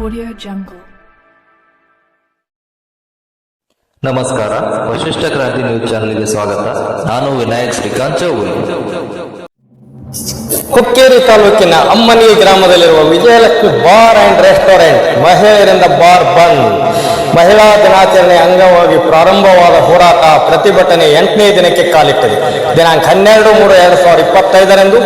Audio Jungle. ನಮಸ್ಕಾರ. ವಶಿಷ್ಠ ಕ್ರಾಂತಿ news ಚಾನೆಲ್ಗೆ ಸ್ವಾಗತ. ನಾನು ವಿನಾಯಕ್ ಶ್ರೀಕಾಂತ್ ಚೌಗುರಿ ಕುಕ್ಕೇರಿ ತಾಲೂಕಿನ ಅಮ್ಮನಿ ಗ್ರಾಮದಲ್ಲಿರುವ ವಿಜಯಲಕ್ಷ್ಮಿ ಬಾರ್ ಅಂಡ್ ರೆಸ್ಟೋರೆಂಟ್ ಮಹಿಳೆಯರಿಂದ ಬಾರ್ ಬಂದ್. ಮಹಿಳಾ ದಿನಾಚರಣೆ ಅಂಗವಾಗಿ ಪ್ರಾರಂಭವಾದ ಹೋರಾಟ ಪ್ರತಿಭಟನೆ ಎಂಟನೇ ದಿನಕ್ಕೆ ಕಾಲಿಟ್ಟಿದೆ. ದಿನಾಂಕ ಹನ್ನೆರಡು ಮೂರು ಎರಡು ಸಾವಿರದ ಇಪ್ಪತ್ತೈದರಂದು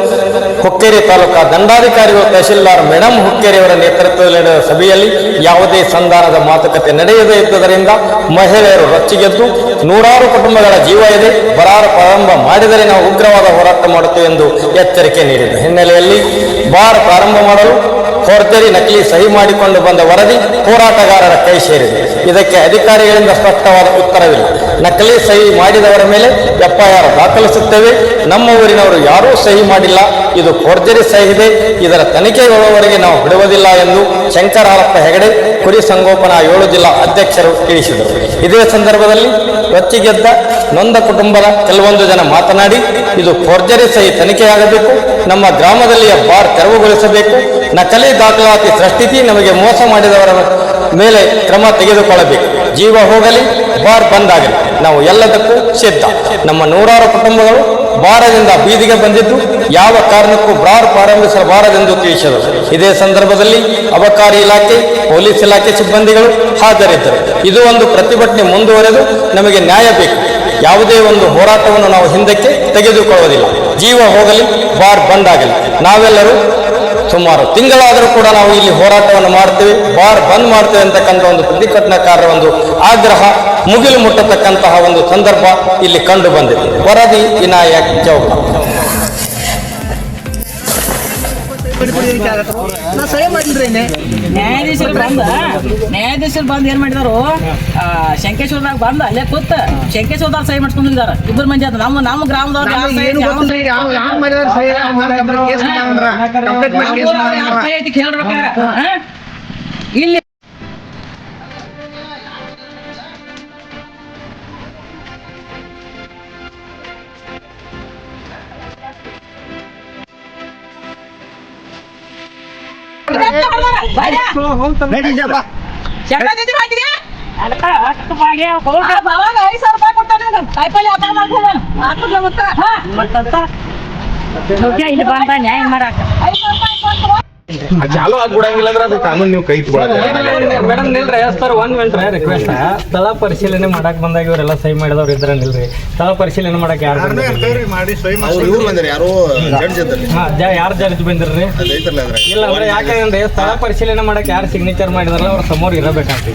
ಹುಕ್ಕೇರಿ ತಾಲೂಕಾ ದಂಡಾಧಿಕಾರಿಗಳು ತಹಶೀಲ್ದಾರ್ ಮೇಡಮ್ ಹುಕ್ಕೇರಿಯವರ ನೇತೃತ್ವದಲ್ಲಿ ನಡೆದ ಸಭೆಯಲ್ಲಿ ಯಾವುದೇ ಸಂಧಾನದ ಮಾತುಕತೆ ನಡೆಯದೇ ಇದ್ದುದರಿಂದ ಮಹಿಳೆಯರು ರೊಚ್ಚಿಗೆದ್ದು ನೂರಾರು ಕುಟುಂಬಗಳ ಜೀವ ಇದೆ. ಬರಾರ ಪ್ರಾರಂಭ ಮಾಡಿದರೆ ನಾವು ಉಗ್ರವಾದ ಹೋರಾಟ ಮಾಡುತ್ತೇವೆ ಎಂದು ಎಚ್ಚರಿಕೆ ನೀಡಿದ ಹಿನ್ನೆಲೆಯಲ್ಲಿ ಬಾರ್ ಪ್ರಾರಂಭ ಮಾಡಲು ಫೋರ್ಜರಿ ನಕಲಿ ಸಹಿ ಮಾಡಿಕೊಂಡು ಬಂದ ವರದಿ ಹೋರಾಟಗಾರರ ಕೈ ಸೇರಿದೆ. ಇದಕ್ಕೆ ಅಧಿಕಾರಿಗಳಿಂದ ಸ್ಪಷ್ಟವಾದ ಉತ್ತರವಿಲ್ಲ. ನಕಲಿ ಸಹಿ ಮಾಡಿದವರ ಮೇಲೆ ಎಫ್ಐಆರ್ ದಾಖಲಿಸುತ್ತೇವೆ. ನಮ್ಮ ಊರಿನವರು ಯಾರೂ ಸಹಿ ಮಾಡಿಲ್ಲ. ಇದು ಫೋರ್ಜರಿ ಸಹಿ ಇದೆ. ಇದರ ತನಿಖೆಗೊಳ್ಳುವವರೆಗೆ ನಾವು ಬಿಡುವುದಿಲ್ಲ ಎಂದು ಶಂಕರಹಾರಪ್ಪ ಹೆಗಡೆ, ಕುರಿ ಸಂಗೋಪನಾ ಏಳು ಜಿಲ್ಲಾ ಅಧ್ಯಕ್ಷರು ತಿಳಿಸಿದರು. ಇದೇ ಸಂದರ್ಭದಲ್ಲಿ ಒತ್ತಿಗೆದ್ದ ನೊಂದ ಕುಟುಂಬದ ಕೆಲವೊಂದು ಜನ ಮಾತನಾಡಿ, ಇದು ಫೋರ್ಜರಿ ಸಹಿ ತನಿಖೆಯಾಗಬೇಕು. ನಮ್ಮ ಗ್ರಾಮದಲ್ಲಿಯ ಬಾರ್ ತೆರವುಗೊಳಿಸಬೇಕು. ನಕಲಿ ದಾಖಲಾತಿ ಸೃಷ್ಟಿಸಿ ನಮಗೆ ಮೋಸ ಮಾಡಿದವರ ಮೇಲೆ ಕ್ರಮ ತೆಗೆದುಕೊಳ್ಳಬೇಕು. ಜೀವ ಹೋಗಲಿ ಬಾರ್ ಬಂದಾಗಲಿ. ನಾವು ಎಲ್ಲದಕ್ಕೂ ಸಿದ್ಧ. ನಮ್ಮ ನೂರಾರು ಕುಟುಂಬಗಳು ಬಾರದಿಂದ ಬೀದಿಗೆ ಬಂದಿದ್ದು, ಯಾವ ಕಾರಣಕ್ಕೂ ಬಾರ್ ಪ್ರಾರಂಭಿಸಬಾರದೆಂದು ತಿಳಿಸಿದರು. ಇದೇ ಸಂದರ್ಭದಲ್ಲಿ ಅಬಕಾರಿ ಇಲಾಖೆ, ಪೊಲೀಸ್ ಇಲಾಖೆ ಸಿಬ್ಬಂದಿಗಳು ಹಾಜರಿದ್ದರು. ಇದು ಒಂದು ಪ್ರತಿಭಟನೆ ಮುಂದುವರೆದು ನಮಗೆ ನ್ಯಾಯ ಬೇಕು. ಯಾವುದೇ ಒಂದು ಹೋರಾಟವನ್ನು ನಾವು ಹಿಂದಕ್ಕೆ ತೆಗೆದುಕೊಳ್ಳುವುದಿಲ್ಲ. ಜೀವ ಹೋಗಲಿ ಬಾರ್ ಬಂದಾಗಲಿ. ನಾವೆಲ್ಲರೂ ಸುಮಾರು ತಿಂಗಳಾದರೂ ಕೂಡ ನಾವು ಇಲ್ಲಿ ಹೋರಾಟವನ್ನು ಮಾಡ್ತೇವೆ. ಬಾರ್ ಬಂದ್ ಮಾಡ್ತೇವೆ ಅಂತಕ್ಕಂಥ ಒಂದು ಪ್ರತಿಭಟನಾಕಾರರ ಒಂದು ಆಗ್ರಹ, ಮುಗಿಲು ಮುಟ್ಟತಕ್ಕಂತಹ ಒಂದು ಸಂದರ್ಭ ಇಲ್ಲಿ ಕಂಡು ಬಂದಿದೆ. ವರದಿ ವಿನಾಯಕ್ ಚೌಕ. ನಾ ಮಾಡಿಲ್ರಿ. ನ್ಯಾಯಾಧೀಶರು ಬಂದ ನ್ಯಾಯಾಧೀಶರು ಬಂದ್ ಏನ್ ಮಾಡಿದಾರು? ಶಂಕೇಶ್ವರದಾಗ ಬಂದ ಅಲ್ಲೇ ಕೂತ್ ಶಂಕೇಶ್ವರದಾಗ ಸಹಿ ಮಾಡ್ಕೊಂಡಿದ್ದಾರೆ ಇಬ್ಬರು ಮಂದಿ ಅದ. ನಮ್ಮ ನಮ್ಮ ಗ್ರಾಮದವ್ರು ಯಾರ್ ನಮ್ಗೆ ಸಹಿ ಏನು ಯಾವ- ಗೊತ್ತಿಲ್ರಿ ಯಾವ ಯಾವ ಮಾಡಿದಾರ ಸಹಿ ಯಾವ ಮಾಡಕತ್ತಾರ, ಕೇಸ್ ಮಾಡಂದ್ರ ಕಂಪ್ಲೇಂಟ್ ಮಾಡಿ ಕೇಸ್ ಅವ್ರು ಯಾರ್ ಮಾಡಂದ್ರ ಸಹಿ ಐತಿ ಕೇಳ್ಬೇಕಾರೆ, ಹಾ? ಇಲ್ಲಿ ಶಂಕರದಿಂದ ಮಾಡ್ತೀರಿ? ಅಲ್ಲ, ಅಷ್ಟು ಬಾಗಿ ಅವ್ರು ಆ, ಅವಾಗ ಐದ್ ಸಾವಿರ ರೂಪಾಯಿ ಕೊಟ್ಟಾನೆ ನಾನು. ಕಾಯಿಪಲ್ಲೆ ಚಾಲು ಆಗ್ಬಿಡಂಗಿಲ್ಲ ಅಂದ್ರೆ ಅದು ಕಾನೂನು ನೀವು ಕೈ ಮೇಡಮ್ ನಿಲ್ರಿ ಸರ್ ಒಂದ್ ಮಿನಿಟ್ ರಿಕ್ವೆಸ್ಟ್ ಸ್ಥಳ ಪರಿಶೀಲನೆ ಮಾಡಕ್ ಬಂದಾಗ ಇವರೆಲ್ಲ ಸಹಿ ಮಾಡಿದವ್ರು ಇದ್ರ ನಿಲ್ರಿ. ಸ್ಥಳ ಪರಿಶೀಲನೆ ಮಾಡಕ್ ಯಾರು ಯಾರೋ ಜಡ್ಜ್ ಇದ್ದಲ್ಲಿ ಯಾರು ಜಡ್ಜ್ ಬಂದಿರ್ರಿ? ಇಲ್ಲ ಅಂದ್ರೆ ಯಾಕಂದ್ರೆ ಸ್ಥಳ ಪರಿಶೀಲನೆ ಮಾಡಕ್ ಯಾರು ಸಿಗ್ನೇಚರ್ ಮಾಡಿದಾರಲ್ಲ ಅವ್ರ ಸಮೋರ್ ಇರಬೇಕಂತ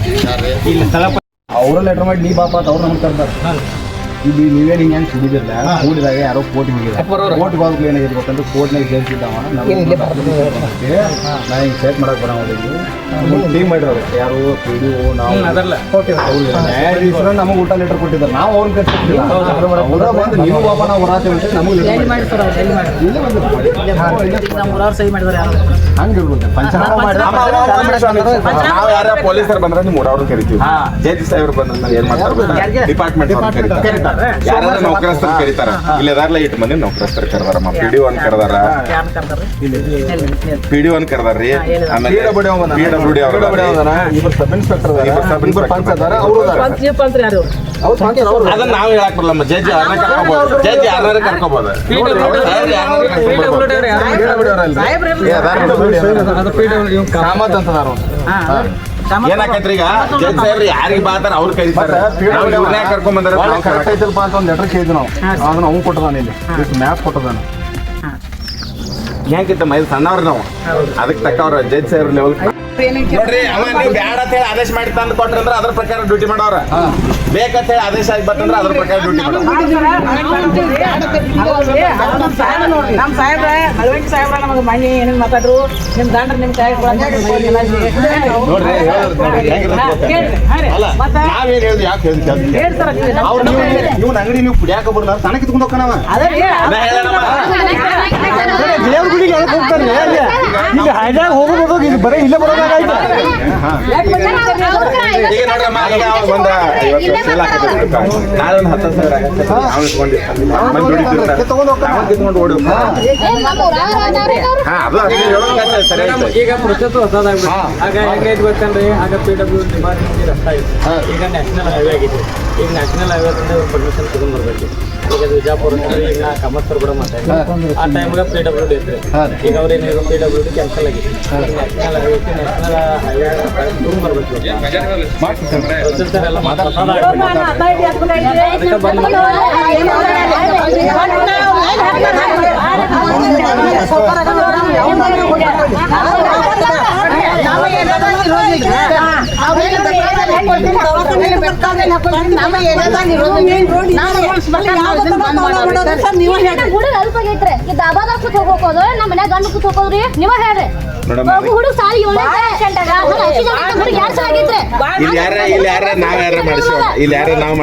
ಇಲ್ಲಿ ಸ್ಥಳ ಅವ್ರ ಲೆಟರ್ ಮಾಡಿ ನೀ ಬಾಪ ಅವ್ರ ನಮ್ಗೆ ಇಲ್ಲಿ ನೀವೇನು ಹಿಂಗೆ ಹೆಂಗೆ ಸುಡಿದಿಲ್ಲ ಕೂಡಿದಾಗ ಯಾರೋ ಕೋರ್ಟ್ ಹೋಗಿಲ್ಲ ಕೋರ್ಟ್ ಬಾಗ್ಲು ಏನಾಗಿದೆ ಗೊತ್ತಂದ್ರೆ ಜಡ್ಜಿದ್ದವ ನಾ ಹಿಂಗೆ ಚೆಕ್ ಮಾಡಕ್ ಬರೋದಿಲ್ಲ ಟೀಮ್ ಮಾಡಿರೋರು ಯಾರು? ಪಿ ಡಿ ನಾವು ನ್ಯಾಯಾಧೀಶರು ನಮಗೆ ಊಟ ಲೆಟರ್ ಕೊಟ್ಟಿದ್ದಾರೆ. ನಾವು ಅವ್ರನ್ನ ಕರ್ಸಿರ್ತೀವಿ ಅವರ ಬಂದು ನೀವು ನಾವು ಅಂತ ನಮಗೆ ಮಾಡಿದಾರೆ ಪಂಚನಾಮ ಪೊಲೀಸರು ಬಂದ್ರೆ ಕರಿತೀವಿ. ಸಾಹೇಬ್ರು ಬಂದ್ರೆ ಏನ್ ಮಾಡ್ತಾರೆ ಡಿಪಾರ್ಟ್ಮೆಂಟ್ ಕರೀತಾರೆ. ಯಾರು ನೌಕರಸ್ಥರು ಕರೀತಾರ ಇಲ್ಲಿ ಅದಾರಲ್ಲ ಇಟ್ಟು ಮಂದಿ ನೌಕರಸ್ಥರು ಕರೆದಾರಮ್ಮ ಪಿ ಡಿ ಒನ್ ಕರೆದಾರ ಪಿ ಡಿ ಒನ್ ಕರ್ದಾರ್ರಿ ಆಮೇಲೆ ಪಿ ಡಬ್ಲ್ಯೂ ಡಿ ಅವರು ಸಬ್ ಇನ್ಸ್ಪೆಕ್ಟರ್ ಅದನ್ನ ನಾವು ಹೇಳಕ್ ಬರಲ್ಲ ಜಡ್ಜ್ ಯಾರನ್ನ ಕರ್ಕೋಬಹುದು ಜಡ್ಜ್ ಯಾರನ್ನ ಕರ್ಕೋಬಹುದು ಕಾಮತ್ ಅವ್ರು. ಏನಾಕೈತ್ರಿ ಈಗ? ಜಡ್ಜ್ ಸಾಹೇಬ್ರಿ ಯಾರಿಗೆ ಬಾತಾರ ಅವ್ರು ಕರೀತಾರೆ. ಕರ್ಕೊಂಡ್ ಬಂದ್ರೆ ಕರೆಕ್ಟ್ ಐತಲ್ಪ ಅಂತ ಒಂದು ಲೆಟರ್ ಕೇಳಿದ್ವಿ ನಾವು. ಅದನ್ನ ಅವ್ನು ಕೊಟ್ಟದಾನ ಇಲ್ಲಿ. ಮ್ಯಾಪ್ ಕೊಟ್ಟದಾನ ಹೆಂಗಿತ್ತ ಮೈಲ್ ಸಣ್ಣವ್ರ ನಾವು. ಅದಕ್ಕೆ ತಕ್ಕವ್ರ ಜಡ್ಜ್ ಸಾಹೇಬ್ರ ಲೆವೆಲ್ ನೋಡ್ರಿ ಅವ ನೀವು ಬ್ಯಾಡ ಅಂತ ಹೇಳಿ ಆದೇಶ ಮಾಡಿ ತಂದು ಕೊಟ್ರಂದ್ರ ಅದ್ರ ಪ್ರಕಾರ ಡ್ಯೂಟಿ ಮಾಡೋರ. ಬೇಕಂತ ಹೇಳಿ ಆದೇಶ ಆಗಿ ಬರ್ತಂದ್ರ ಅದ್ರ ಪ್ರಕಾರ ಡ್ಯೂಟಿ ನಮ್ಮ ಸಾಹೇಬ್ರ ಸಾಹೇಬ್ರ ನಮಗೆ ಮನೆ ಏನೇನು ಮಾತಾಡ್ರು ನಿಮ್ ಗಂಡ್ರ ನಿಮ್ಮ ನಾವೇನ್ ಹೇಳಿದ್ವಿ ಯಾಕೆ ಅವ್ರು ನೀವು ಅಂಗಡಿ ನೀವು ಕುಡಿಯಾಕ ಬರ್ಲ ಸಣ್ಣ ಕಿತ್ಕೊಂಡು ಹೋಗ್ಕಣವ ದೇವ್ರ ಗುಡಿಗೆ? ಈಗ ಹೋಗೋದು ಈಗ ಬರೀ ಇಲ್ಲೇ ಈಗ ನೋಡ್ರಮ್ಮ ಈಗ ಒಂದ್ ನಾಳೆ ಒಂದು ಹತ್ತು ಸಾವಿರ ಆಗತ್ತೆ. ನಾವು ಇಟ್ಕೊಂಡಿರ್ತೀವಿ ಮಂದಿ ದುಡಿತಿರ್ತಾರೆ ಹೋಗ್ತಾರೆ. ನಾವು ಕಿತ್ಕೊಂಡು ಓಡಿ ಹಾ. ಅದು ಅಷ್ಟೇ ಹೇಳೋದು ಸರಿ ಐತೆ. ಈಗ ಪ್ರೊಸೆಸ್ ಹೊಸದಾಗ್ಬಿಟ್ಟು ಆಗ ಹೆಂಗೈತೆ ಗೊತ್ತೇನ್ರಿ? ಆಗ ಪಿ ಡಬ್ಲ್ಯೂ ಡಿಪಾರ್ಟ್ಮೆಂಟ್ ರಸ್ತೆ ಆಗಿತ್ತು ಈಗ ನ್ಯಾಷನಲ್ ಹೈವೇ ಆಗಿದೆ. ಈಗ ನ್ಯಾಷನಲ್ ಹೈವೇ ಪರ್ಮಿಷನ್ ತಗೊಂಡ್ಬರ್ಬೇಕು. ಈಗ ವಿಜಾಪುರ ಅಂದ್ರೆ ಈಗ ನಾ ಕಮರ್ಸರ್ ಕೂಡ ಆ ಟೈಮ್ಗೆ ಪಿ ಡಬ್ಲ್ಯೂ ಡಿ ಇತ್ತು. ಈಗ ಅವ್ರು ಏನಿದ್ರು ಪಿ ಡಬ್ಲ್ಯೂ ಡಿ ಕ್ಯಾನ್ಸಲ್ ಆಗಿದೆ. ನ್ಯಾಷನಲ್ ಹೈವೇ ನ್ಯಾಷನಲ್ ಹೈವೇ ತಗೊಂಡ್ಬರ್ಬೇಕು. ಬರ್ಬೇಕು ಪ್ರೊಸೆಸ್ ಎಲ್ಲ ಅದಕ್ಕೆ ಬಂದ್ ಹೇಳ್ರಿ ಹೋಗೋದು ನಮ್ಮ ಗಂಡು ಕೂತ್ ಹೋಗೋದ್ರಿ ನೀವ ಹೇಳ್ರಿ ಒಬ್ಬ ಹುಡುಗ ಸಾಲಿ ಏಳನೇ ಹುಡುಗ ಇಲ್ಲಿ ಯಾರ ಇಲ್ಲಿ ಯಾರ ನಾವ್ ಯಾರ ಮಾಡಿಸಿವ ಇಲ್ಲಿ ಯಾರ ನಾವ್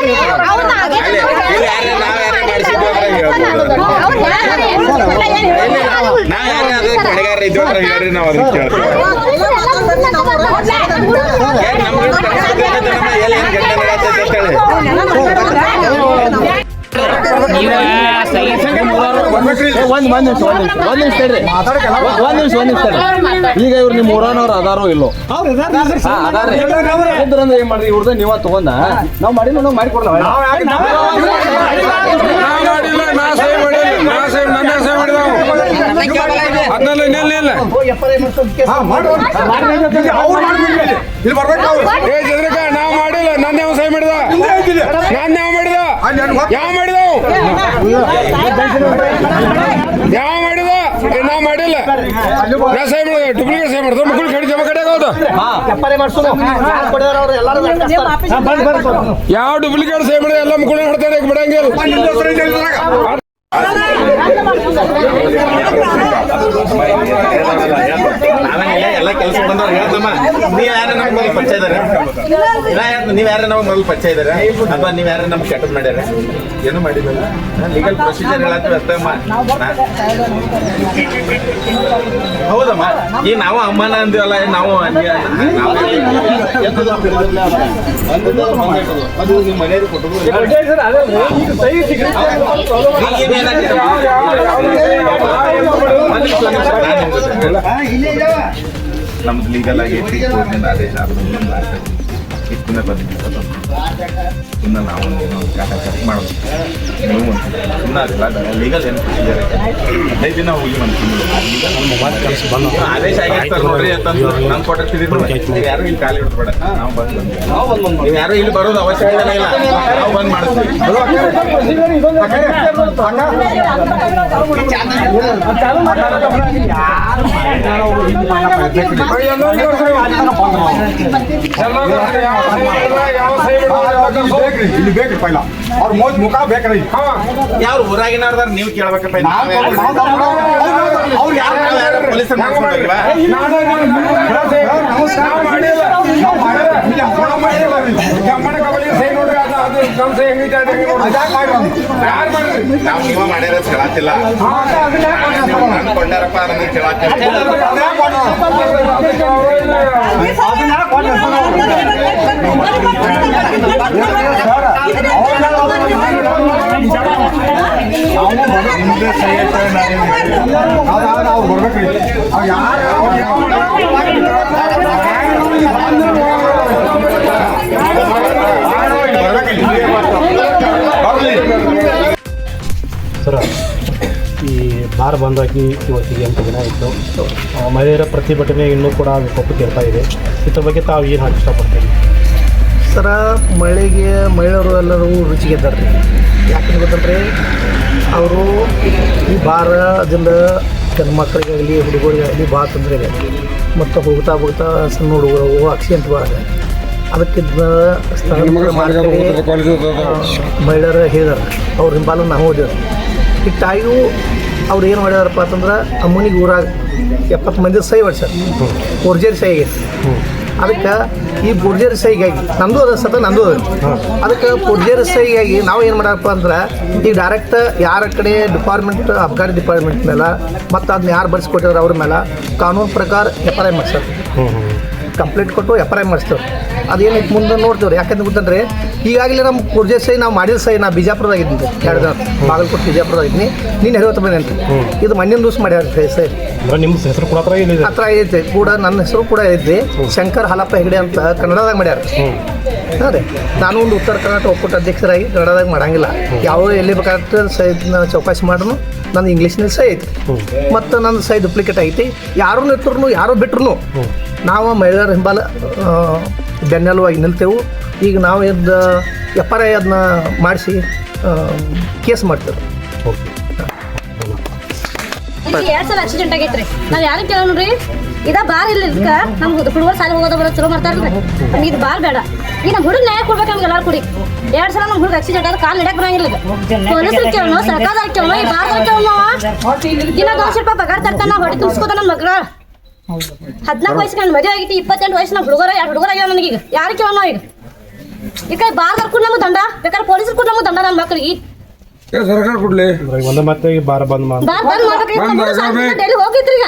ಇಲ್ಲಿ ಯಾರ ನಾವ್ ಯಾರ ಮಾಡಿಸಿದ್ವಿ ಅಂದ್ರೆ ಹೇಳ್ಬೋದು ನಾವ್ ಯಾರ ಅದ್ರ ಕಡೆಗಾರ ಇದ್ವಿ ಅಂದ್ರೆ ಹೇಳ್ರಿ ನಾವ್ ಅದನ್ನ ಕೇಳ್ತೀವಿ ನಮ್ಗೆ ಎಲ್ಲಿ ಗಂಟೆ ಹೇಳಿ ಒಂದ್ ಒಂದ್ ನಿಮಿಷ ಒಂದ್ ನಿಮಿಷ ಒಂದ್ ನಿಮಿಷ ತಡ್ರಿ ಒಂದ್ ನಿಮಿಷ ಒಂದ್ ನಿಮಿಷ ತಡ್ರಿ ಈಗ ಇವ್ರು ನಿಮ್ಮ ಊರನವ್ರು ಅದಾರೋ ಇಲ್ಲೋ ಅದಾರ್ರಿ ಇದ್ರಂದ್ರೆ ಏನ್ ಮಾಡ್ರಿ ಇವ್ರದ ನೀವ ತಗೊಂಡ ನಾವ್ ಮಾಡಿಲ್ಲ ನಾವ್ ಮಾಡಿ ಕೊಡಲ್ಲ ಇಲ್ಲಿ ಬರ್ಬೇಕು ಅವ್ರು. ನಾ ಮಾಡಿಲ್ಲ ನನ್ನ ಯಾವ ಸಹಿ ಮಾಡಿದ ನಾನು ಯಾವ ಮಾಡಿದ ಯಾವ ಮಾಡಿದ ಯಾವ ಮಾಡಿದ? ಸೇಮ್ ನಾ ಮಾಡಿಲ್ಲ. ಡೂಪ್ಲಿಕೇಟ್ ಸಹಿ ಮಾಡ್ತಾರೆ ಮಕ್ಕಳು ಕಡೆ ಜಮ ಕಡೆ ಹೌದು. ಯಾವ ಡೂಪ್ಲಿಕೇಟ್ ಸಹಿ ಮಾಡಿದ? ಎಲ್ಲ ಮಕ್ಕಳು ಹೊಡ್ತಾರೆ ಬಿಡಂಗಿಲ್ಲ ನಿಮ್ದು ಹೆಸರು ಐತೆ ಇದ್ರಾಗ. ನಾವೇನಿಲ್ಲ ಎಲ್ಲ ಕೆಲಸ ಬಂದವ್ರು ಹೇಳ್ತಮ್ಮ ನೀವ್ ಯಾರ ನಮ್ಗೆ ಮೊದಲು ಪರಿಚಯ ಇದಾರೆ? ನೀವ್ ಯಾರ ನಮ್ಗೆ ಮೊದಲು ಪರಿಚಯ ಇದಾರೆ? ಅಥವಾ ನೀವ್ ಯಾರ ನಮ್ಗೆ ಕೆಟ್ಟದ್ ಮಾಡ್ಯಾರ? ಏನು ಮಾಡಿದಲ್ಲ ಲೀಗಲ್ ಪ್ರೊಸೀಜರ್ ಹೇಳತ್ತೀವಿ ಅಷ್ಟಮ್ಮ ನಾ- ಹೌದಮ್ಮ. ಈ ನಾವು ಅಮ್ಮನ ಅಂದಿವಲ್ಲ ನಾವು ಅಂದಿ ನಾವು ಅದು ನಿಮ್ಮ ಮನೆಯವ್ರಿಗೆ ಕೊಟ್ಟರು ಈಗ ಏನಾಗಿದೆ? ಒಂದ್ ನಿಮಿಷ, ಒಂದ್ ನಿಮಿಷ, ನಾನ್ ನಿಮ್ಗೆ ಗೊತ್ತಿಲ್ಲ. ನಮ್ದು ಲೀಗಲ್ ಆಗೈತಿ ಕೋರ್ಟಿಂದ ಆದೇಶ ಆದ್ರೆ ಮುಂದೆ ಆಗ್ತದೆ ಇಷ್ಟು ಬಂದಿದ್ದೀವಿ ಇನ್ನು ನಾವು ಏನೋ ಕಾಟ ಚೆಕ್ ಮಾಡೋದು ನೀವು ಸುಮ್ಮನೆ ಆಗಿಲ್ಲ ಲೀಗಲ್ ಏನು ಪ್ರೊಸೀಜರ್ ಹದಿನೈದು ದಿನ ಹೋಗಿ ಬಂದು ಆದೇಶ ಆಗಿರ್ತಾರೆ ನೋಡ್ರಿ ಅಂತಂದು ನಮ್ಮ ಕೊಟ್ಟ ನೀವು ಯಾರು ಇಲ್ಲಿ ಖಾಲಿ ಇಡ್ಬೇಡ ನಾವು ಬಂದು ಬಂದ್ವಿ ನೀವು ಯಾರು ಇಲ್ಲಿ ಬರೋದು ಅವಶ್ಯಕತೆ ಇಲ್ಲ ನಾವು ಬಂದ್ ಯಾರು ಬೇಕ್ರಿ, ಇಲ್ಲಿ ಬೇಕ್ರಿ ಪೈಲ ಅವ್ರ ಮೋಜ್ ಮುಖ ಬೇಕ್ರಿ ಯಾರು ಊರಾಗಿನ ನೀವು ಕೇಳ್ಬೇಕಪ್ಪ ಅವ್ರು ಯಾರು ನಾವ್- ಅವ್ರು ಯಾರು ನಾವು ಯಾರು ಮಾಡ್ಸ್ಕೊಂಡೋಗಿಲ್ವಾ? ನಾವು ನೀವ ಮಾಡ್ಯಾರ ಕೇಳತ್ತಿಲ್ಲ ನಾನು ಕೊಂಡಾರಪ್ಪ ಅದನ್ನ ಕೇಳತ್ತಿಲ್ಲ ಬರ್ಬೇಕ್ರಿ ಅವ್ರು ಯಾರು ಸರ ಈ ಬಾರ್ ಬಂದಾಗಿ ಇವತ್ತಿಗೆ ಎಂಟು ದಿನ ಇತ್ತು ಮಹಿಳೆಯರ ಪ್ರತಿಭಟನೆ ಇನ್ನೂ ಕೂಡ ಅದು ಕೊಪ್ಪಕ್ಕೆ ಇರ್ತಾ ಇದೆ. ಇದ್ರ ಬಗ್ಗೆ ತಾವು ಏನು ಹಾಕಿ ಇಷ್ಟಪಡ್ತೀವಿ ಸರ ಮಳೆಗೆ ಮಹಿಳೆಯರು ಎಲ್ಲರೂ ರುಚಿಗೆದ್ದಾರೆ ಯಾಕಂದ್ರೆ ಗೊತ್ತಂದ್ರೆ ಅವರು ಈ ಭಾರದಿಂದ ಹೆಣ್ಣು ಮಕ್ಕಳಿಗಾಗಲಿ ಹುಡುಗರಿಗಾಗಲಿ ಭಾಳ ತೊಂದರೆ ಇದೆ. ಮತ್ತು ಹೋಗ್ತಾ ಹೋಗ್ತಾ ಸಣ್ಣ ಹುಡುಗರು ಆಕ್ಸಿಡೆಂಟ್ ಭಾಳ ಅದಕ್ಕೆ ಮಹಿಳೆಯರು ಹೇಳಿದಾರೆ. ಅವ್ರ ಹಿಂಬಾಲ ನಾವು ಹೋದೇವ್ರಿ ಈ ತಾಯಿಯು ಅವ್ರು ಏನು ಮಾಡ್ಯಾರಪ್ಪ ಅಂತಂದ್ರೆ ಅಮ್ಮನಿಗೆ ಊರಾಗ ಎಪ್ಪತ್ತು ಮಂದಿ ಸೈ ಹೊಡ್ಸ್ಯಾರ. ಒರ್ಜರಿ ಸೈ ಆಗೈತಿ ಅದಕ್ಕೆ ಈ ಪೂರ್ಜೇರಿ ಸಹಿಗಾಗಿ ನಂದು ಅದ ಸತ ನಂದು ಅದ. ಅದಕ್ಕೆ ಪೂರ್ಜೇರಿ ಸಹಿಗಾಗಿ ನಾವು ಏನು ಮಾಡ್ಯಾರಪ್ಪ ಅಂದ್ರೆ ಈಗ ಡೈರೆಕ್ಟ್ ಯಾರ ಕಡೆ ಡಿಪಾರ್ಟ್ಮೆಂಟ್ ಅಬ್ಕಾರಿ ಡಿಪಾರ್ಟ್ಮೆಂಟ್ ಮೇಲೆ ಮತ್ತು ಅದನ್ನ ಯಾರು ಬರ್ಸ್ಕೊಟ್ಟಿದ್ರೆ ಅವ್ರ ಮೇಲೆ ಕಾನೂನು ಪ್ರಕಾರ ಎಫ್ ಐ ಆರ್ ಮಾಡ್ಸೋದು ಕಂಪ್ಲೇಂಟ್ ಕೊಟ್ಟು ಎಫ್ ಐ ಮಾಡಿಸ್ತೇವೆ ಅದೇನೈತೆ ಮುಂದೆ ನೋಡ್ತೇವ್ರಿ. ಯಾಕಂದ್ರೆ ಗೊತ್ತಂದ್ರೆ ಈಗಾಗಲೇ ನಮ್ಮ ಕುರ್ಜೆ ಸೈ ನಾವು ಮಾಡಿದ ಸೈ ನಾ ಬಿಜಾಪುರದಾಗಿದ್ದೀನಿ ಎರಡು ದಿನ ಬಾಗಲಕೋಟೆ ಬಿಜಾಪುರದಾಗಿದ್ದೀನಿ ನೀನು ಹೆರವತ್ತು ಬನ್ನಿ ಅಂತ. ಇದು ಮಣ್ಣಿನ ದಿವಸ ಮಾಡ್ಯಾರ ಸೈ. ನಿಮ್ಮ ಹೆಸರು ಕೂಡ ಹತ್ರ ಐತೆ ಕೂಡ ನನ್ನ ಹೆಸರು ಕೂಡ ಐತಿ ಶಂಕರ್ ಹಾಲಪ್ಪ ಹೆಗಡೆ ಅಂತ ಕನ್ನಡದಾಗ ಮಾಡ್ಯಾರ. ಅದೇ ನಾನು ಒಂದು ಉತ್ತರ ಕರ್ನಾಟಕ ಒಕ್ಕೂಟ ಅಧ್ಯಕ್ಷರಾಗಿ ಕನ್ನಡದಾಗ ಮಾಡಂಗಿಲ್ಲ. ಯಾವ ಎಲ್ಲಿ ಬೇಕಾದ್ರೆ ಸೈ ಚೌಕಾಸಿ ಮಾಡ್ರು ನನ್ನ ಇಂಗ್ಲೀಷ್ನಲ್ಲಿ ಸೈ ಐತಿ. ಮತ್ತು ನನ್ನ ಸೈ ಡುಪ್ಲಿಕೇಟ್ ಐತಿ. ಯಾರು ನಿಂತರು ಯಾರು ಬಿಟ್ರು ನಾವು ಮಹಿಳೆಯರ ಹಿಂಬಾಲ ಬೆನ್ನೆಲುವಾಗಿ ನಿಲ್ತೇವೆ. ಈಗ ನಾವು ಇದ್ದ ಎಫ್ ಆರ್ ಐ ಅದನ್ನ ಮಾಡಿಸಿ ಕೇಸ್ ಮಾಡ್ತೇವೆ. ಈಗ ಎರಡು ಸಲ ಆಕ್ಸಿಡೆಂಟ್ ಆಗೈತೆ ರೀ ನಾವು ಯಾರಿಗೆ ಕೇಳೋಣ ನೋಡ್ರಿ? ಇದ ಬಾರ್ ಇಲ್ಲ ಇದಕ್ಕ. ನಮ್ ಹುಡುಗರು ಸಾಲಿ ಹೋಗೋದ ಬರೋದು ಚಲೋ ಮಾಡ್ತಾರಲ್ರಿ ನಮ್ಗೆ ಇದು ಬಾರ್ ಬೇಡ. ಈಗ ನಮ್ಮ ಹುಡುಗ ನ್ಯಾಯ ಕೊಡ್ಬೇಕು ನಮ್ಗೆ ಎಲ್ಲಾರು ಕುಡಿ. ಎರಡು ಸಲ ನಮ್ಮ ಹುಡುಗ ಆಕ್ಸಿಡೆಂಟ್ ಆದ್ರೆ ಕಾಲ್ ನಡೆಯಕ್ಕೆ ಬರಂಗಿಲ್ಲ ಪೊಲೀಸರು ಕೇಳೋಣ ಸರ್ಕಾರದಾಗ ಕೇಳೋಣ ಈ ಬಾರ್ದಾಗ ಕೇಳೋಣ ದಿನ ದೋಷ ರೂಪಾಯಿ ಪಗಾರ ತರ್ತಾನ ಹೊಡಿ ತುಂಬಿಸ್ಕೋತ ನಮ್ಮ ಮಗಳ ಹದಿನಾಲ್ಕು ವಯಸ್ಸಿಗೆ ನಾನು ಮದುವೆ ಆಗಿತ್ತು ಇಪ್ಪತ್ತೆಂಟು ವಯಸ್ಸು ನಮ್ಮ ಹುಡುಗರ ಎರಡು ಹುಡುಗರ ಆಗ್ಯಾವ ನನಗೀಗ. ಯಾರು ಕೇಳೋಣ ಈಗ ಈಗ ಬಾರ್ ಕರ್ಕೊಂಡು ನಮಗೆ ದಂಡ ಬೇಕಾದ್ರೆ ಪೊಲೀಸರು ಕೂಡ ನಮ್ಗೆ ದಂಡ ನನ್ನ ಮಕ್ಕಳಿಗೆ ಸರ್ಕಾರ ಕೊಡ್ಲಿ. ಒಂದು ಮತ್ತೆ ಬಾರ ಬಂದ್ ಮಾಡ್ಬೇಕು ಹೋಗಿದ್ರಿ ಈಗ.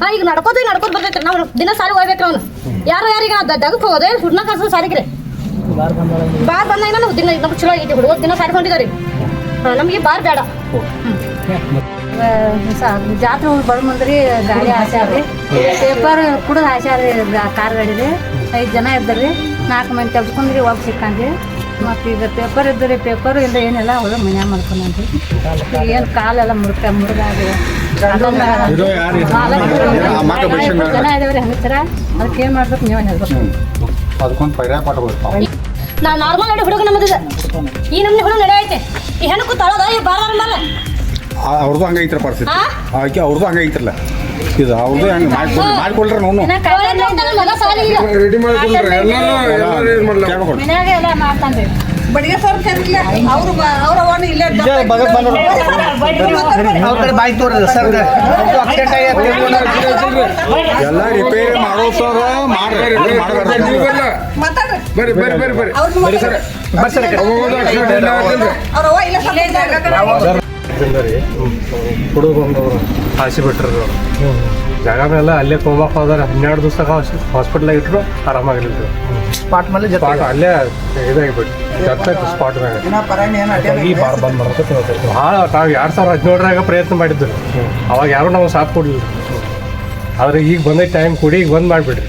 ಹಾ ಈಗ ನಡ್ಕೋತ ನಡ್ಕೋತ ಬರ್ತೈತ್ರಿ ನಾವು ದಿನ ಸಾರಿ ಹೋಗ್ಬೇಕ್ರಿ ಅವ್ನು. ಯಾರು ಯಾರಿಗ ದಗಕ್ ಹೋಗೋದೇ ಹುಡ್ನ ಕಾಸು ಸಾರಿಗ್ರಿ ಬಾರ್ ಬಂದಾಗ ನಾವು ದಿನ ನಮ್ಗೆ ಚಲೋ ಆಗೈತಿ ಹುಡುಗ ದಿನ ಸಾರಿ ಹೊಂಟಿದಾರಿ ನಮ್ಗೆ ನಮಗೆ ಬಾರ್ ಬೇಡ. ಜಾತ್ರೆ ಹೋಗಿ ಬಡ ಮುಂದ್ರಿ ಗಾಡಿ ಹಾಸ್ಯಾರ್ರಿ ಪೇಪರ್ ಕುಡಿದು ಆದ್ರಿ ಕಾರ್ ಗಾಡಿರಿ ಐದು ಜನ ಇದ್ದರಿ. ನಾಲ್ಕು ಮಂದಿ ತಪ್ಸ್ಕೊಂಡ್ರಿ ಒಬ್ಬ ಸಿಕ್ಕಂದ್ರಿ ಮತ್ತು ಈಗ ಪೇಪರ್ ಇದ್ದರಿ ಪೇಪರ್ ಇಲ್ಲ ಏನಿಲ್ಲ ಅವ್ರು ಮನ್ಯಾಗ ಮಾಡ್ಕೊಂಡ್ರಿ ಏನು ಕಾಲೆಲ್ಲ ಮುರ್ಕ ಮುರುಗಾದ್ರಿ ಜನ ಇದಾವ್ರಿ ಅದಕ್ಕೆ ಏನು ಮಾಡ್ಬೇಕು ನೀವೇ ಹೇಳ್ಬೇಕು. ನಾ ನಾರ್ಮಲ್ ನಡೆ ಹುಡುಗ ನಮ್ಮದು. ಈ ನಮ್ಮ ಹುಡುಗ ನಡೆ ಐತೆ ಈ ಹೆಣ್ಣು ತಳದ ಈ ಬಾರ ಮೇಲೆ. ಅವ್ರದ್ದು ಹಂಗ ಐತ್ರ ಪರಿಸ್ಥಿತಿ. ಆಕೆ ಅವ್ರದ್ದು ಹಂಗೆ ಐತ್ರಲ್ಲ. ಇದು ಅವ್ರದ್ದು ಹಂಗೆ ಮಾಡ್ಕೊಳ್ರಿ ಮಾಡ್ಕೊಳ್ರಿ. ನೋನು ರೆಡಿ ಮಾಡ್ಕೊಂಡ್ರೆ ಮನ್ಯಾಗ ಎಲ್ಲ ಮಾಡ್ತಾನ್ರಿ ಅವ್ರ ಕಡೆ ಬಾಯಿ ತೋರಿಲ್ಲ ಸರ್. ಎಲ್ಲ ರಿಪೇರಿ ಮಾಡೋ ಸರ್ ಮಾಡ್ರಿ ಬರ್ಲ? ಬರ್ರಿ ಬರ್ರಿ ಬರ್ರಿ ಬರ್ರಿ. ಬರ್ರಿ ಸರ್. Bus sir. ಆಗ್ತದ್ರಿ. ರೀ. ಹುಡುಗ ಹಾಸಿ ಬಿಟ್ರಿ ಜಾಗ ಮೇಲೆ ಅಲ್ಲೇ ಕೋಮಾಕ್ ಹೋದ್ರೆ. ಹನ್ನೆರಡು ದಿವಸ ಹಾಸ್ಪಿಟ್ಲಾಗ ಇಟ್ಟರು ಆರಾಮಾಗಿರ್ಲಿಲ್ಲ ಸ್ಪಾಟ್ ಮೇಲೆ ಸ್ಪಾಟ್ ಅಲ್ಲೇ ಇದಾಗಿಬಿಟ್ಟು ಜತ್ತಾಯ್ತು ಸ್ಪಾಟ್ ಬಂದ್ ಮಾಡ್ಬೇಕು ಭಾಳ ನಾವು ಎರಡು ಸಾವಿರ ಹದಿನೇಳರಾಗ ಪ್ರಯತ್ನ ಮಾಡಿದ್ರು. ಅವಾಗ ಯಾರು ನಾವು ಸಾಥ್ ಕೊಡಲಿಲ್ಲ. ಆದ್ರೆ ಈಗ ಬಂದ ಟೈಮ್ ಕೊಡಿ ಈಗ ಬಂದ್ ಮಾಡಿಬಿಡ್ರಿ.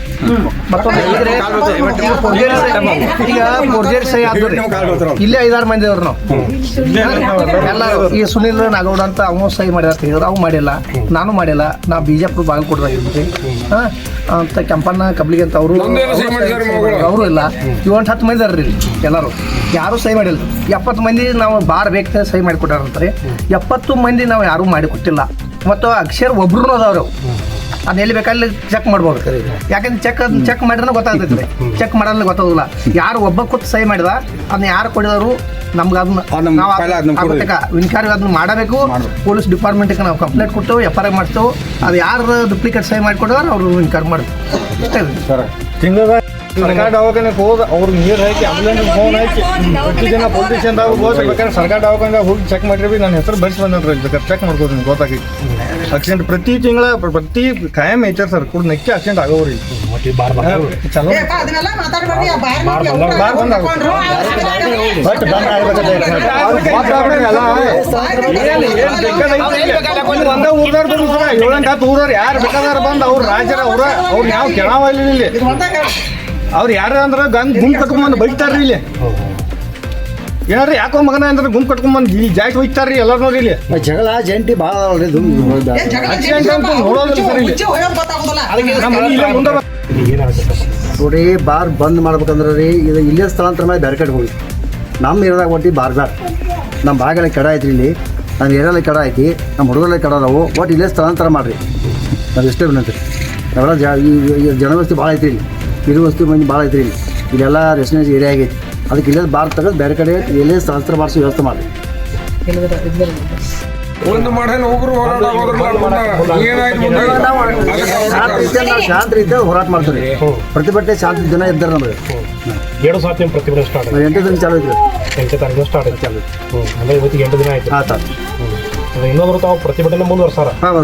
ಈಗ ಸಹಿ- ಆದ್ರಿ ಇಲ್ಲೇ ಐದಾರು ಮಂದಿ ಅವ್ರು ನಾವು. ಎಲ್ಲರೂ ಈ ಸುನಿಲ್ ನಾಗೌಡ ಅಂತ ಅವನು ಸಹಿ ಮಾಡ್ಯಾರ ಅಂತ ಹೇಳಿದ್ರು. ಅವು ಮಾಡಿಲ್ಲ. ನಾನು ಮಾಡಿಲ್ಲ. ನಾ ಬಿಜಾಪುರ ಬಾಗಲಕೋಟದಾಗಿದ್ರಿ ಹಾಂ ಅಂತ ಕೆಂಪಣ್ಣ ಕಬ್ಲಿಗೆ ಅಂತ ಅವರು. ಅವರು ಇಲ್ಲ. ಏಳು ಹತ್ತು ಮಂದಿ ಅರ್ರಿ ಎಲ್ಲರೂ. ಯಾರೂ ಸಹಿ ಮಾಡಿಲ್ಲ. ಎಪ್ಪತ್ತು ಮಂದಿ ನಾವು ಬಾರ್ ಬೇಕು ಸಹಿ ಮಾಡಿಕೊಟ್ಟಾರಂತಾರೆ. ಎಪ್ಪತ್ತು ಮಂದಿ ನಾವು ಯಾರೂ ಮಾಡಿಕೊಟ್ಟಿಲ್ಲ. ಮತ್ತು ಅಕ್ಷರ ಒಬ್ರು ಅದಾವ್ರು. ಅದ್ ಎಲ್ಲಿ ಬೇಕಲ್ಲಿ ಚೆಕ್ ಮಾಡ್ಬೋದು. ಯಾಕಂದ್ರೆ ಚೆಕ್ ಚೆಕ್ ಮಾಡಿದ್ರೆ ಗೊತ್ತಾಗ್ತೈತೆ. ಚೆಕ್ ಮಾಡಲ್ಲ ಗೊತ್ತಾಗೋದಿಲ್ಲ. ಯಾರು ಒಬ್ಬ ಕೂತ್ ಸಹಿ ಮಾಡಿದ ಅದನ್ನ ಯಾರು ಕೊಡಿದಾರು ನಮ್ಗೆ ಅದನ್ನ ಅದನ್ನ. ವಿನ್ಕಾರಿ ಅದನ್ನ ಮಾಡಬೇಕು. ಪೊಲೀಸ್ ಡಿಪಾರ್ಟ್ಮೆಂಟ್ಗೆ ನಾವು ಕಂಪ್ಲೇಂಟ್ ಕೊಟ್ಟು ಎಫ್ ಐ ಆರ್ ಮಾಡ್ತೇವೆ ಅದು ಯಾರು ಡುಪ್ಲಿಕೇಟ್ ಸಹಿ ಮಾಡಿಕೊಡೋರು ಅವರು ವಿನ್ಕಾರಿ ಮಾಡ್ತಾರೆ. ಸರ್ಕಾರ ದವಾಖಾನೆಗೆ ಹೋದ ಅವ್ರಿಗೆ ನೀರು ಹಾಕಿ ಆಂಬುಲೆನ್ಸ್ ಫೋನ್ ಹಾಕಿ ಪ್ರತಿ ಜನ ಪೊಲೀಸ್ ಹೋಗಿ ಬೇಕಾದ್ರೆ ಸರ್ಕಾರ ದವಾಖಾನೆ ಹೋಗಿ ಚೆಕ್ ಮಾಡಿರಿ ನನ್ನ ಹೆಸರು ಬರ್ಸಿ ಬಂದ್ರಿ ಬೇಕಾದ್ರೆ ಚೆಕ್ ಮಾಡ್ಕೋರಿ ನಿಮ್ಗೆ ಗೊತ್ತಾಗಿ ಆಕ್ಸಿಡೆಂಟ್ ಪ್ರತಿ ತಿಂಗಳ ಪ್ರತಿ ಕಾಯಂ ಐತೆ ಸರ್ ಕೂಡ ನೆಕ್ಕಿ ಆಕ್ಸಿಡೆಂಟ್ ಆಗೋರಿ ಚಲೋ ಬಂದ್ ಒಂದ ಊರ್ದಾರ ಏಳೆಂಟು ಹತ್ತು ಊರವ್ರು ಯಾರು ಬೇಕಾದ್ರೆ ಬಂದು ಅವ್ರು ರಾಜರ ಅವ್ರ ಅವ್ರು ಯಾವ ಕೆಣವ ಇಲ್ಲಿ ಅವ್ರು ಯಾರ ಅಂದ್ರೆ ಗಂಗ್ ಗುಂಪು ಕಟ್ಕೊಂಬಂದು ಬೈತಾರ್ರಿ ಇಲ್ಲಿ. ಏನಾರ ಯಾಕೋ ಮಗನ ಅಂದ್ರೆ ಗುಂಪು ಕಟ್ಕೊಂಬಂದು ಈ ಜಾಯಿಂಟ್ ಒಯ್ತಾರ್ರಿ ಎಲ್ಲರೂ ನೋಡಿ ಇಲ್ಲಿ. ಜಗಳ ಜಂಟಿ ಭಾಳ ನೋಡಿ ನೋಡ್ರಿ ಬಾರ್ ಬಂದ್ ಮಾಡ್ಬೇಕಂದ್ರೆ ರೀ ಇದು ಇಲ್ಲೇ ಸ್ಥಳಾಂತರ ಮಾಡಿ ಬೇರೆ ಕಡೆ ಹೋಗಿ ನಮ್ಮ ಏರಿಯಾದಾಗ ಒಟ್ಟಿ ಬಾರ್ ಬ್ಯಾಡ. ನಮ್ಮ ಭಾಗಲ ಕಡ ಐತಿ ಇಲ್ಲಿ. ನಮ್ಮ ಏರಿಯಾದಲ್ಲಿ ಕಡ ಐತಿ ನಮ್ಮ ಹುಡುಗರಲ್ಲಿ ಕಡ ಅದಾವು ಒಟ್ಟು ಇಲ್ಲೇ ಸ್ಥಳಾಂತರ ಮಾಡಿರಿ. ನಾವು ಇಷ್ಟೇ ವಿನಂತಿ. ಎಲ್ಲ ಜ ಈ ಜನವಸ್ತಿ ಭಾಳ ಐತಿ ಇಲ್ಲಿ. ವಸ್ತು ಮಂದಿ ಭಾಳ ಐತ್ರಿ ಇಲ್ಲಿ. ಇಲ್ಲೆಲ್ಲ ರೆಸಿಡೆನ್ಸ್ ಏರಿಯಾ ಆಗೈತಿ. ಅದಕ್ಕೆ ಇಲ್ಲೇ ಬಾರ್ ತಗೊಂಡು ಬೇರೆ ಕಡೆ ಎಲ್ಲೇ ಸಹಸ್ರ ಮಾಡಿಸೋ ವ್ಯವಸ್ಥೆ ಮಾಡಿ ಒಂದು ಮಾಡೇನು ಒಬ್ರು ಹೋರಾಟ? ಶಾಂತ ರೀತಿಯಲ್ಲಿ ನಾವು ಶಾಂತ ರೀತಿಯಲ್ಲಿ ಹೋರಾಟ ಮಾಡ್ತೀವಿ ಪ್ರತಿಭಟನೆ ಶಾಂತ ದಿನ ಇದ್ದಾರೆ ನಮಗೆ. ಎರಡು ಸಾತ್ ನಿಮ್ಮ ಪ್ರತಿಭಟನೆ ಸ್ಟಾರ್ಟ್ ಎಂಟು ದಿನ ಚಾಲು ಐತ್ರಿ. ಎಂಟು ತಾರೀಕು ಸ್ಟಾರ್ಟ್ ಆಯ್ತು. ಚಾಲು ಅಂದ್ರೆ ಇವತ್ತಿಗೆ ಎಂಟು ದಿನ ಆಯ್ತು. ಹಾಂ ಸರ್ ಇನ್ನೊಂದ್ರು ತಾವು ಪ್ರತಿಭಟನೆ ಮುಂದುವರ್ಸಾರ? ಹಾಂ